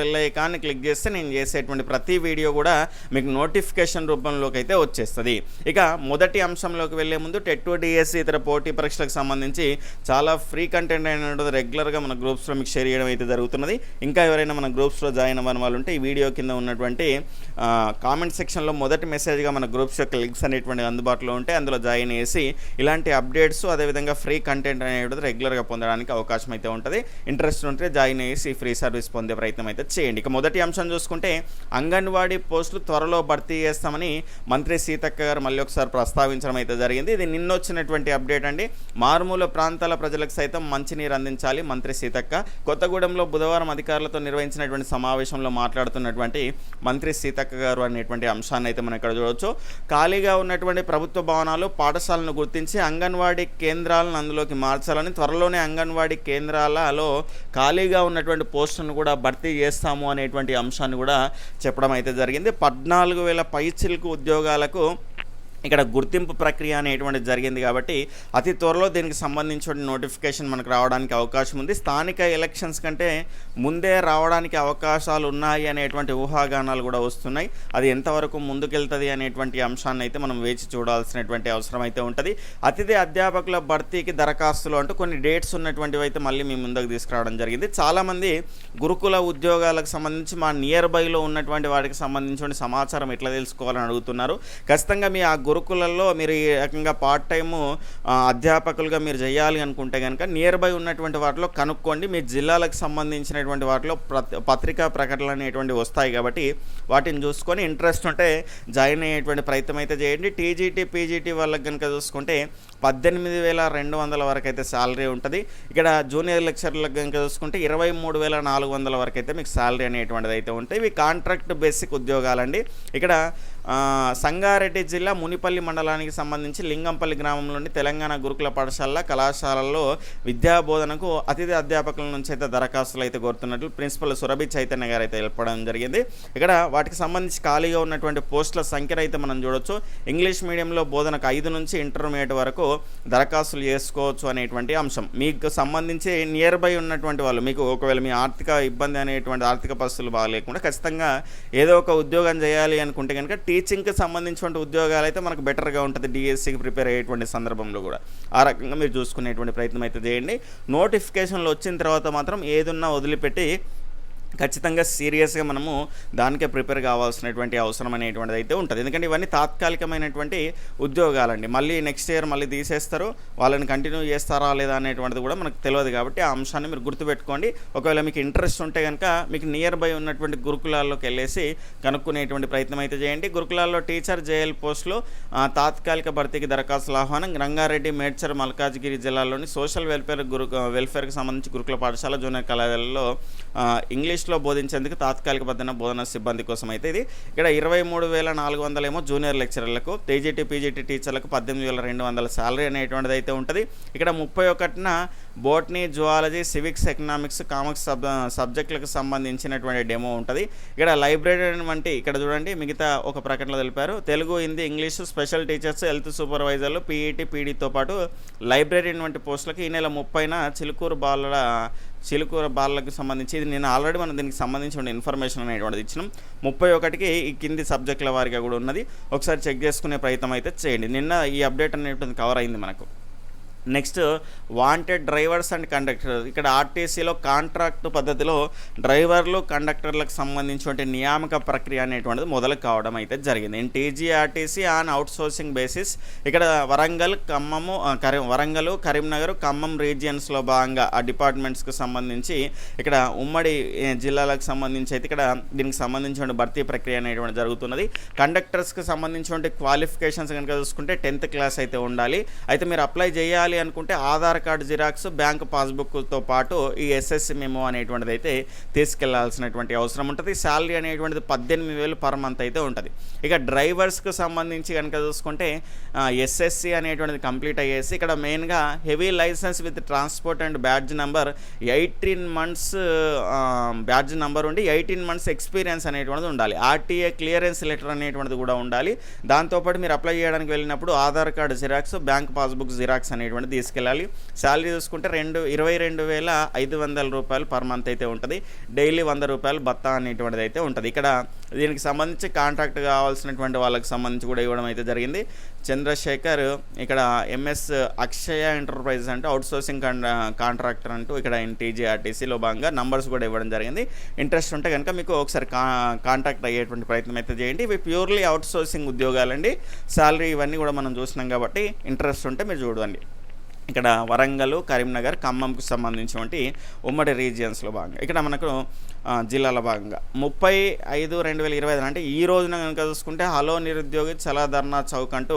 Bell ఐకాన్ని click చేస్తే నేను చేసేటువంటి ప్రతి వీడియో కూడా మీకు నోటిఫికేషన్ రూపంలోకి అయితే వచ్చేస్తుంది. ఇక మొదటి అంశంలోకి వెళ్ళే ముందు టెట్ డిఎస్సి ఇతర పోటీ పరీక్షలకు సంబంధించి చాలా ఫ్రీ కంటెంట్ అయినటువంటి రెగ్యులర్గా మన గ్రూప్స్లో మీకు షేర్ చేయడం అయితే జరుగుతున్నది. ఇంకా ఎవరైనా మన గ్రూప్స్లో జాయిన్ అవ్వని వాళ్ళు ఉంటే ఈ వీడియో కింద ఉన్నటువంటి కామెంట్ సెక్షన్లో మొదటి మెసేజ్గా మన గ్రూప్స్ యొక్క లింక్స్ అనేటువంటి అందుబాటులో ఉంటే అందులో జాయిన్ చేసి ఇలాంటి అప్డేట్స్ అదేవిధంగా ఫ్రీ కంటెంట్ అనేది రెగ్యులర్గా పొందడానికి అవకాశం అయితే ఉంటుంది. ఇంట్రెస్ట్ ఉంటే జాయిన్ చేసి ఫ్రీ సర్వీస్ పొందే ప్రయత్నం అయితే చేయండి. ఇక మొదటి అంశం చూసుకుంటే అంగన్వాడీ పోస్టులు త్వరలో భర్తీ చేస్తామని మంత్రి సీతక్క గారు మళ్ళీ ఒకసారి ప్రస్తావించడం అయితే జరిగింది. ఇది నిన్న వచ్చినటువంటి అప్డేట్ అండి. మారుమూల ప్రాంతాల ప్రజలకు సైతం మంచినీరు అందించాలి మంత్రి సీతక్క. కొత్తగూడెంలో బుధవారం అధికారులతో నిర్వహించినటువంటి సమావేశంలో మాట్లాడుతున్నటువంటి మంత్రి సీతక్క గారు అనేటువంటి అంశాన్ని అయితే మనం ఇక్కడ చూడవచ్చు ఖాళీగా ఉన్నటువంటి ప్రభుత్వ భవనాలు పాఠశాలను గుర్తించి అంగన్వాడీ కేంద్రాలను అందులోకి మార్చాలని త్వరలోనే అంగన్వాడీ కేంద్రాలలో ఖాళీగా ఉన్నటువంటి పోస్టులను కూడా భర్తీ చేస్తాము అనేటువంటి అంశాన్ని కూడా చెప్పడం అయితే జరిగింది. పద్నాలుగు వేల పైచిలకు ఉద్యోగాలకు ఇక్కడ గుర్తింపు ప్రక్రియ అనేటువంటిది జరిగింది కాబట్టి అతి త్వరలో దీనికి సంబంధించిన నోటిఫికేషన్ మనకు రావడానికి అవకాశం ఉంది. స్థానిక ఎలక్షన్స్ కంటే ముందే రావడానికి అవకాశాలు ఉన్నాయి అనేటువంటి ఊహాగానాలు కూడా వస్తున్నాయి. అది ఎంతవరకు ముందుకెళ్తుంది అనేటువంటి అంశాన్ని అయితే మనం వేచి చూడాల్సినటువంటి అవసరం అయితే ఉంటుంది. అతిథి అధ్యాపకుల భర్తీకి దరఖాస్తులు అంటూ కొన్ని డేట్స్ ఉన్నటువంటివి అయితే మళ్ళీ మీ ముందుకు తీసుకురావడం జరిగింది. చాలామంది గురుకుల ఉద్యోగాలకు సంబంధించి మా నియర్ బైలో ఉన్నటువంటి వాటికి సంబంధించిన సమాచారం ఎట్లా తెలుసుకోవాలని అడుగుతున్నారు. ఖచ్చితంగా మీ ఆ గురుకులల్లో మీరు ఈ రకంగా పార్ట్ టైము అధ్యాపకులుగా మీరు చేయాలి అనుకుంటే కనుక నియర్ బై ఉన్నటువంటి వాటిలో కనుక్కోండి. మీ జిల్లాలకు సంబంధించినటువంటి వాటిలో పత్రికా ప్రకటనలు అనేటువంటి వస్తాయి కాబట్టి వాటిని చూసుకొని ఇంట్రెస్ట్ ఉంటే జాయిన్ అయ్యేటువంటి ప్రయత్నం అయితే చేయండి. టీజీటీ పీజీటీ వాళ్ళకి కనుక చూసుకుంటే పద్దెనిమిది వేల రెండు వందల వరకు అయితే శాలరీ ఉంటుంది. ఇక్కడ జూనియర్ లెక్చర్లకు కనుక చూసుకుంటే ఇరవై మూడు వేల నాలుగు వందల వరకు అయితే మీకు శాలరీ అనేటువంటిది అయితే ఉంటాయి ఇవి కాంట్రాక్ట్ బేసిక్ ఉద్యోగాలండి. ఇక్కడ సంగారెడ్డి జిల్లా మునిపల్లి మండలానికి సంబంధించి లింగంపల్లి గ్రామంలోని తెలంగాణ గురుకుల పాఠశాల కళాశాలల్లో విద్యా బోధనకు అతిథి అధ్యాపకుల నుంచి అయితే దరఖాస్తులు అయితే కోరుతున్నట్లు ప్రిన్సిపల్ సురభి చైతన్య గారు అయితే తెలపడం జరిగింది. ఇక్కడ వాటికి సంబంధించి ఖాళీగా ఉన్నటువంటి పోస్టుల సంఖ్యను అయితే మనం చూడొచ్చు. ఇంగ్లీష్ మీడియంలో బోధనకు ఐదు నుంచి ఇంటర్మీడియట్ వరకు దరఖాస్తులు చేసుకోవచ్చు అనేటువంటి అంశం. మీకు సంబంధించి నియర్ బై ఉన్నటువంటి వాళ్ళు మీకు ఒకవేళ మీ ఆర్థిక ఇబ్బంది అనేటువంటి ఆర్థిక పరిస్థితులు బాగాలేకుండా ఖచ్చితంగా ఏదో ఒక ఉద్యోగం చేయాలి అనుకుంటే కనుక టీ టీచింగ్కి సంబంధించినటువంటి ఉద్యోగాలు అయితే మనకు బెటర్గా ఉంటుంది. డిఎస్సికి ప్రిపేర్ అయ్యేటువంటి సందర్భంలో కూడా. ఆ రకంగా మీరు చూసుకునేటువంటి ప్రయత్నం అయితే చేయండి. నోటిఫికేషన్లు వచ్చిన తర్వాత మాత్రం ఏదున్నా వదిలిపెట్టి ఖచ్చితంగా సీరియస్గా మనము దానికే ప్రిపేర్ కావాల్సినటువంటి అవసరం అనేటువంటిది అయితే ఉంటుంది. ఎందుకంటే ఇవన్నీ తాత్కాలికమైనటువంటి ఉద్యోగాలండి. మళ్ళీ నెక్స్ట్ ఇయర్ మళ్ళీ తీసేస్తారు. వాళ్ళని కంటిన్యూ చేస్తారా లేదా అనేటువంటిది కూడా మనకు తెలియదు కాబట్టి ఆ అంశాన్ని మీరు గుర్తుపెట్టుకోండి. ఒకవేళ మీకు ఇంట్రెస్ట్ ఉంటే కనుక మీకు నియర్ బై ఉన్నటువంటి గురుకులాల్లోకి వెళ్ళేసి కనుక్కునేటువంటి ప్రయత్నం అయితే చేయండి. గురుకులాల్లో టీచర్ జేఎల్ పోస్టులు తాత్కాలిక భర్తీకి దరఖాస్తుల ఆహ్వానం రంగారెడ్డి మేడ్చర్ మల్కాజ్గిరి జిల్లాలోని సోషల్ వెల్ఫేర్ గురు వెల్ఫేర్కి సంబంధించి గురుకుల పాఠశాల జూనియర్ కళాశాలలో ఇంగ్లీష్ ఇంగ్లీష్లో బోధించేందుకు తాత్కాలిక బద్దన బోధన సిబ్బంది కోసం అయితే ఇది. ఇక్కడ ఇరవై మూడు వేల నాలుగు వందల ఏమో జూనియర్ లెక్చరర్లకు టీజీటీ పీజీటీ టీచర్లకు పద్దెనిమిది వేల రెండు వందల శాలరీ అనేటువంటిది అయితే ఉంటుంది. ఇక్కడ ముప్పై ఒకటిన botany zoology civics economics commerce sub సబ్జెక్టులకు సంబంధించినటువంటి డెమో ఉంటుంది. ఇక్కడ లైబ్రరీ వంటి ఇక్కడ చూడండి మిగతా ఒక ప్రకటనలో తెలిపారు. Telugu Hindi English special teachers health సూపర్వైజర్లు PET పీడీతో పాటు లైబ్రరీ వంటి పోస్టులకు ఈ నెల ముప్పైన చిలుకూరు బాలల చిలుకూర బాలలకు సంబంధించి ఇది నేను ఆల్రెడీ మనం దీనికి సంబంధించిన ఇన్ఫర్మేషన్ అనేటువంటిది ఇచ్చినాం. ముప్పై ఒకటికి ఈ కింది సబ్జెక్టుల వారిగా కూడా ఉన్నది. ఒకసారి చెక్ చేసుకునే ప్రయత్నం అయితే చేయండి. నిన్న ఈ అప్డేట్ అనేటువంటిది కవర్ అయింది మనకు. Next wanted drivers and conductor ఇక్కడ ఆర్టీసీలో కాంట్రాక్ట్ పద్ధతిలో డ్రైవర్లు కండక్టర్లకు సంబంధించిన నియామక ప్రక్రియ అనేటువంటిది మొదలు కావడం అయితే జరిగింది. In TGRTC on outsourcing basis ఇక్కడ వరంగల్ ఖమ్మము కరీ వరంగల్ కరీంనగర్ ఖమ్మం రీజియన్స్లో భాగంగా ఆ డిపార్ట్మెంట్స్కి సంబంధించి ఇక్కడ ఉమ్మడి జిల్లాలకు సంబంధించి అయితే ఇక్కడ దీనికి సంబంధించిన భర్తీ ప్రక్రియ అనేటువంటి జరుగుతున్నది. కండక్టర్స్కి సంబంధించిన క్వాలిఫికేషన్స్ కనుక చూసుకుంటే టెన్త్ క్లాస్ అయితే ఉండాలి. అయితే మీరు అప్లై చేయాలి కావాలి అనుకుంటే ఆధార్ కార్డు జిరాక్స్ బ్యాంక్ పాస్బుక్తో పాటు ఈ ఎస్ఎస్సి మెమో అనేటువంటిది అయితే తీసుకెళ్ళాల్సినటువంటి అవసరం ఉంటుంది. శాలరీ అనేటువంటిది పద్దెనిమిది వేలు పర్ మంత్ అయితే ఉంటుంది. ఇక డ్రైవర్స్కి సంబంధించి కనుక చూసుకుంటే ఎస్ఎస్సి అనేటువంటిది కంప్లీట్ అయ్యేసి ఇక్కడ మెయిన్గా heavy licence with transport and badge number eighteen months badge number ఉండి ఎయిటీన్ మంత్స్ ఎక్స్పీరియన్స్ అనేటువంటిది ఉండాలి. ఆర్టీఏ క్లియరెన్స్ లెటర్ అనేటువంటిది కూడా ఉండాలి. దాంతోపాటు మీరు అప్లై చేయడానికి వెళ్ళినప్పుడు Aadhaar card xerox bank passbook xerox అనేటువంటిది తీసుకెళ్ళాలి. శాలరీ చూసుకుంటే రెండు ఇరవై రెండు వేల ఐదు వందల రూపాయలు పర్ మంత్ అయితే ఉంటుంది. డైలీ వంద రూపాయలు బత్తా అనేటువంటిది అయితే ఉంటుంది. ఇక్కడ దీనికి సంబంధించి కాంట్రాక్ట్ కావాల్సినటువంటి వాళ్ళకి సంబంధించి కూడా ఇవ్వడం అయితే జరిగింది. చంద్రశేఖర్ ఇక్కడ ఎంఎస్ అక్షయ ఎంటర్ప్రైజెస్ అంటే అవుట్ సోర్సింగ్ కాంట్రాక్టర్ అంటూ ఇక్కడ టీజీఆర్టీసీలో భాగంగా నంబర్స్ కూడా ఇవ్వడం జరిగింది. ఇంట్రెస్ట్ ఉంటే కనుక మీకు ఒకసారి కా కాంటాక్ట్ అయ్యేటువంటి ప్రయత్నం అయితే చేయండి. ఇవి ప్యూర్లీ అవుట్ సోర్సింగ్ ఉద్యోగాలండి. శాలరీ ఇవన్నీ కూడా మనం చూసినాం కాబట్టి ఇంట్రెస్ట్ ఉంటే మీరు చూడండి. ఇక్కడ వరంగల్ కరీంనగర్ ఖమ్మంకు సంబంధించినటువంటి ఉమ్మడి రీజియన్స్లో భాగంగా. ఇక్కడ మనకు జిల్లాల భాగంగా. ముప్పై ఐదు రెండు వేల ఇరవై ఐదు అంటే ఈ రోజున కనుక చూసుకుంటే హలో నిరుద్యోగి చలా ధర్నా చౌక్ అంటూ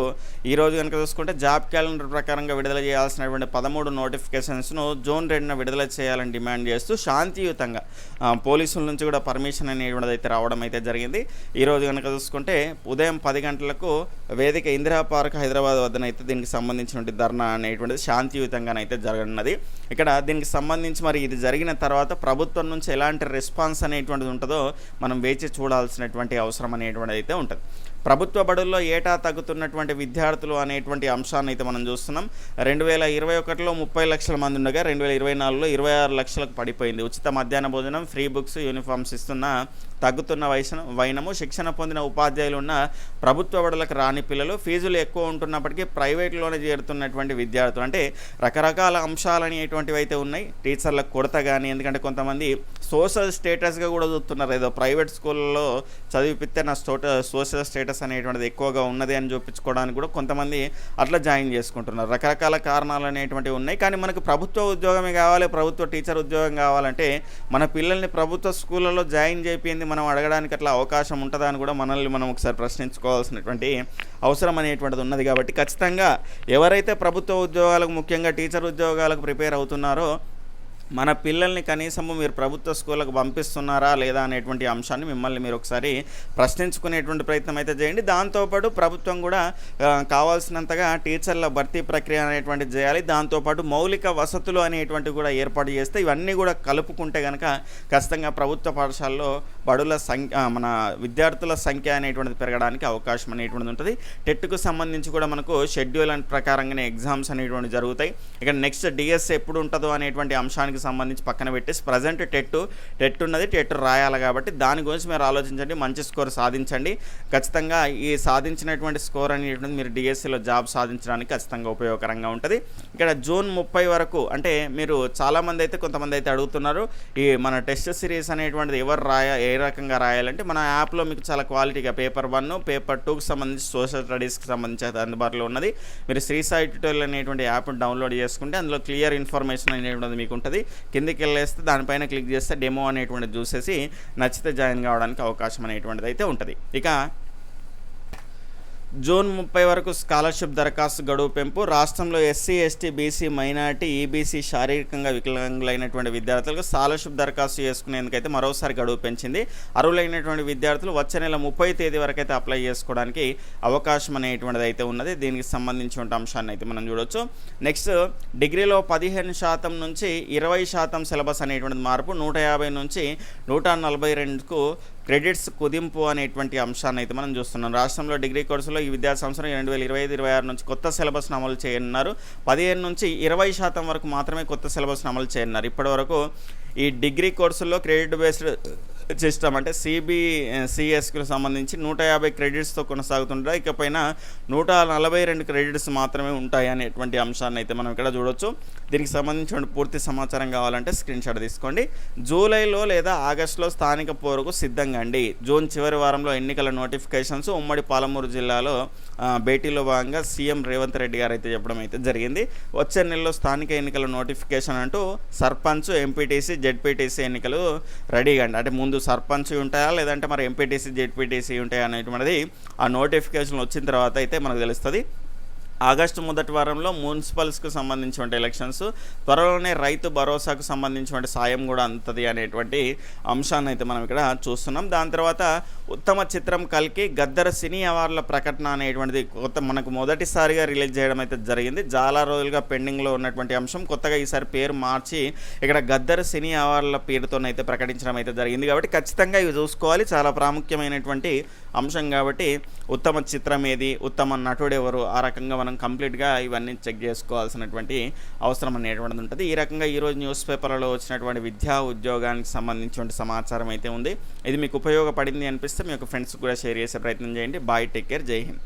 ఈ రోజు కనుక చూసుకుంటే జాబ్ క్యాలెండర్ ప్రకారంగా విడుదల చేయాల్సినటువంటి పదమూడు నోటిఫికేషన్స్ను జూన్ రెండున విడుదల చేయాలని డిమాండ్ చేస్తూ శాంతియుతంగా పోలీసుల నుంచి కూడా పర్మిషన్ అనేటువంటిది అయితే రావడం అయితే జరిగింది. ఈ రోజు కనుక చూసుకుంటే ఉదయం పది గంటలకు వేదిక ఇందిరా పార్క్ హైదరాబాద్ వద్దనైతే దీనికి సంబంధించినటువంటి ధర్నా అనేటువంటిది శాంతియుతంగానైతే జరగనున్నది. ఇక్కడ దీనికి సంబంధించి మరి ఇది జరిగిన తర్వాత ప్రభుత్వం నుంచి ఎలాంటి రెస్పాన్స్ అనేటువంటిది ఉంటుందో మనం వేచి చూడాల్సినటువంటి అవసరం అనేటువంటిది అయితే ఉంటుంది. ప్రభుత్వ బడుల్లో ఏటా తగ్గుతున్నటువంటి విద్యార్థులు అనేటువంటి అంశాన్ని అయితే మనం చూస్తున్నాం. రెండు వేల ఇరవై ఒకటిలో ముప్పై లక్షల మంది ఉండగా రెండు వేల ఇరవై నాలుగులో ఇరవై ఆరు లక్షలకు పడిపోయింది. ఉచిత మధ్యాహ్న భోజనం ఫ్రీ బుక్స్ యూనిఫామ్స్ ఇస్తున్న తగ్గుతున్న వయసు వైనము శిక్షణ పొందిన ఉపాధ్యాయులు ఉన్న ప్రభుత్వ బడులకు రాని పిల్లలు ఫీజులు ఎక్కువ ఉంటున్నప్పటికీ ప్రైవేట్లోనే చేరుతున్నటువంటి విద్యార్థులు. అంటే రకరకాల అంశాలు అనేటువంటివి అయితే ఉన్నాయి. టీచర్లకు కొరత కానీ ఎందుకంటే కొంతమంది సోషల్ స్టేటస్గా కూడా చూస్తున్నారు. ఏదో ప్రైవేట్ స్కూల్లో చదివిపిస్తే నా సోషల్ స్టేటస్ అనేటువంటిది ఎక్కువగా ఉన్నది అని చూపించుకోవడానికి కూడా కొంతమంది అట్లా జాయిన్ చేసుకుంటున్నారు. రకరకాల కారణాలు అనేటువంటివి ఉన్నాయి. కానీ మనకు ప్రభుత్వ ఉద్యోగమే కావాలి ప్రభుత్వ టీచర్ ఉద్యోగం కావాలంటే మన పిల్లల్ని ప్రభుత్వ స్కూళ్ళలో జాయిన్ చేయింది మనం అడగడానికి అట్లా అవకాశం ఉంటుందా అని కూడా మనల్ని మనం ఒకసారి ప్రశ్నించుకోవాల్సినటువంటి అవసరం అనేటువంటిది ఉన్నది. కాబట్టి ఖచ్చితంగా ఎవరైతే ప్రభుత్వ ఉద్యోగాలకు ముఖ్యంగా టీచర్ ఉద్యోగాలకు ప్రిపేర్ అవుతున్నారో మన పిల్లల్ని కనీసము మీరు ప్రభుత్వ స్కూళ్ళకు పంపిస్తున్నారా లేదా అనేటువంటి అంశాన్ని మిమ్మల్ని మీరు ఒకసారి ప్రశ్నించుకునేటువంటి ప్రయత్నం అయితే చేయండి. దాంతోపాటు ప్రభుత్వం కూడా కావాల్సినంతగా టీచర్ల భర్తీ ప్రక్రియ అనేటువంటిది చేయాలి. దాంతోపాటు మౌలిక వసతులు అనేటువంటివి కూడా ఏర్పాటు చేస్తే ఇవన్నీ కూడా కలుపుకుంటే కనుక ఖచ్చితంగా ప్రభుత్వ పాఠశాలలో బడుల సంఖ్య మన విద్యార్థుల సంఖ్య అనేటువంటిది పెరగడానికి అవకాశం అనేటువంటిది ఉంటుంది. టెట్కు సంబంధించి కూడా మనకు షెడ్యూల్ ప్రకారంగానే ఎగ్జామ్స్ అనేటువంటి జరుగుతాయి. ఇక నెక్స్ట్ డిఎస్ ఎప్పుడు ఉంటుందో అనేటువంటి అంశానికి సంబంధించి పక్కన పెట్టేసి ప్రజెంట్ టెట్ టెట్ ఉన్నది టెట్ రాయాలి కాబట్టి దాని గురించి మీరు ఆలోచించండి మంచి స్కోర్ సాధించండి. ఖచ్చితంగా ఈ సాధించినటువంటి స్కోర్ అనేటువంటిది మీరు డిఎస్సిలో జాబ్ సాధించడానికి ఖచ్చితంగా ఉపయోగకరంగా ఉంటుంది. ఇక్కడ జూన్ ముప్పై వరకు అంటే మీరు చాలామంది అయితే కొంతమంది అయితే అడుగుతున్నారు ఈ మన టెస్ట్ సిరీస్ అనేటువంటిది ఎవరు రాయ ఏ రకంగా రాయాలంటే మన యాప్లో మీకు చాలా క్వాలిటీగా పేపర్ వన్ పేపర్ టూకి సంబంధించి సోషల్ స్టడీస్కి సంబంధించి అందుబాటులో ఉన్నది. మీరు శ్రీ సాయి ట్యూటోరియల్ అనేటువంటి యాప్ డౌన్లోడ్ చేసుకుంటే అందులో క్లియర్ ఇన్ఫర్మేషన్ అనేటువంటిది మీకు ఉంటుంది. కిందికి వెళ్ళేస్తే దానిపైన క్లిక్ చేస్తే డెమో అనేటువంటిది చూసేసి నచ్చితే జాయిన్ కావడానికి అవకాశం అనేటువంటిది అయితే ఉంటుంది. ఇక జూన్ ముప్పై వరకు స్కాలర్షిప్ దరఖాస్తు గడువు పెంపు. రాష్ట్రంలో SC ST BC minority EBC శారీరకంగా వికలాంగులైనటువంటి విద్యార్థులకు స్కాలర్షిప్ దరఖాస్తు చేసుకునేందుకైతే మరోసారి గడువు పెంచింది. అర్హులైనటువంటి విద్యార్థులు వచ్చే నెల ముప్పై తేదీ వరకు అయితే అప్లై చేసుకోవడానికి అవకాశం అనేటువంటిది అయితే ఉన్నది. దీనికి సంబంధించిన అంశాన్ని అయితే మనం చూడొచ్చు. నెక్స్ట్ డిగ్రీలో పదిహేను శాతం నుంచి ఇరవై శాతం సిలబస్ అనేటువంటిది మార్పు. నూట యాభై నుంచి నూట నలభై రెండుకు క్రెడిట్స్ కుదింపు అనేటువంటి అంశాన్ని అయితే మనం చూస్తున్నాం. రాష్ట్రంలో డిగ్రీ కోర్సులో ఈ విద్యా సంవత్సరం రెండు వేల ఇరవై ఐదు ఇరవై ఆరు నుంచి కొత్త సిలబస్ను అమలు చేయనున్నారు. పదిహేను నుంచి ఇరవై శాతం వరకు మాత్రమే కొత్త సిలబస్ను అమలు చేయనున్నారు. ఇప్పటి వరకు ఈ డిగ్రీ కోర్సుల్లో క్రెడిట్ బేస్డ్ సిస్టమ్ అంటే సిబి సిఎస్కి eh, సంబంధించి నూట యాభై క్రెడిట్స్తో కొనసాగుతుంటాయి ఇకపైన నూట నలభై రెండు క్రెడిట్స్ మాత్రమే ఉంటాయి అనేటువంటి అంశాన్ని అయితే మనం ఇక్కడ చూడొచ్చు. దీనికి సంబంధించిన పూర్తి సమాచారం కావాలంటే స్క్రీన్ షాట్ తీసుకోండి. జూలైలో లేదా ఆగస్టులో స్థానిక పోరుకు సిద్ధంగా అండి. జూన్ చివరి వారంలో ఎన్నికల నోటిఫికేషన్స్ ఉమ్మడి పాలమూరు జిల్లాలో భేటీలో భాగంగా సీఎం రేవంత్ రెడ్డి గారు అయితే చెప్పడం అయితే జరిగింది. వచ్చే నెలలో స్థానిక ఎన్నికల నోటిఫికేషన్ అంటూ సర్పంచ్ ఎంపీటీసీ జెడ్పీటీసీ ఎన్నికలు రెడీగా అండి. అంటే ముందు సర్పంచ్ ఉంటాయా? లేదంటే మరి ఎంపీటీసీ జెడ్పీటీసీ ఉంటాయా అనేటువంటిది ఆ నోటిఫికేషన్ వచ్చిన తర్వాత అయితే మనకు తెలుస్తుంది. ఆగస్టు మొదటి వారంలో మున్సిపల్స్కి సంబంధించినటువంటి ఎలక్షన్స్ త్వరలోనే రైతు భరోసాకు సంబంధించినటువంటి సాయం కూడా అందుతుంది అనేటువంటి అంశాన్ని అయితే మనం ఇక్కడ చూస్తున్నాం. దాని తర్వాత ఉత్తమ చిత్రం కలికి గద్దర సినీ అవార్డుల ప్రకటన అనేటువంటిది కొత్త మనకు మొదటిసారిగా రిలీజ్ చేయడం అయితే జరిగింది. చాలా రోజులుగా పెండింగ్లో ఉన్నటువంటి అంశం. కొత్తగా ఈసారి పేరు మార్చి ఇక్కడ గద్దర సినీ అవార్డుల పేరుతోనైతే ప్రకటించడం అయితే జరిగింది కాబట్టి ఖచ్చితంగా ఇవి చూసుకోవాలి. చాలా ప్రాముఖ్యమైనటువంటి అంశం కాబట్టి ఉత్తమ చిత్రం ఏది? ఉత్తమ నటుడు ఎవరు? ఆ రకంగా మనం కంప్లీట్గా ఇవన్నీ చెక్ చేసుకోవాల్సినటువంటి అవసరం అనేటువంటిది ఉంటుంది. ఈ రకంగా ఈరోజు న్యూస్ పేపర్లలో వచ్చినటువంటి విద్యా ఉద్యోగానికి సంబంధించినటువంటి సమాచారం అయితే ఉంది. ఇది మీకు ఉపయోగపడింది అనిపిస్తే మీ యొక్క ఫ్రెండ్స్ కూడా షేర్ చేసే ప్రయత్నం చేయండి. బాయ్ టేక్ కేర్ జై హింద్.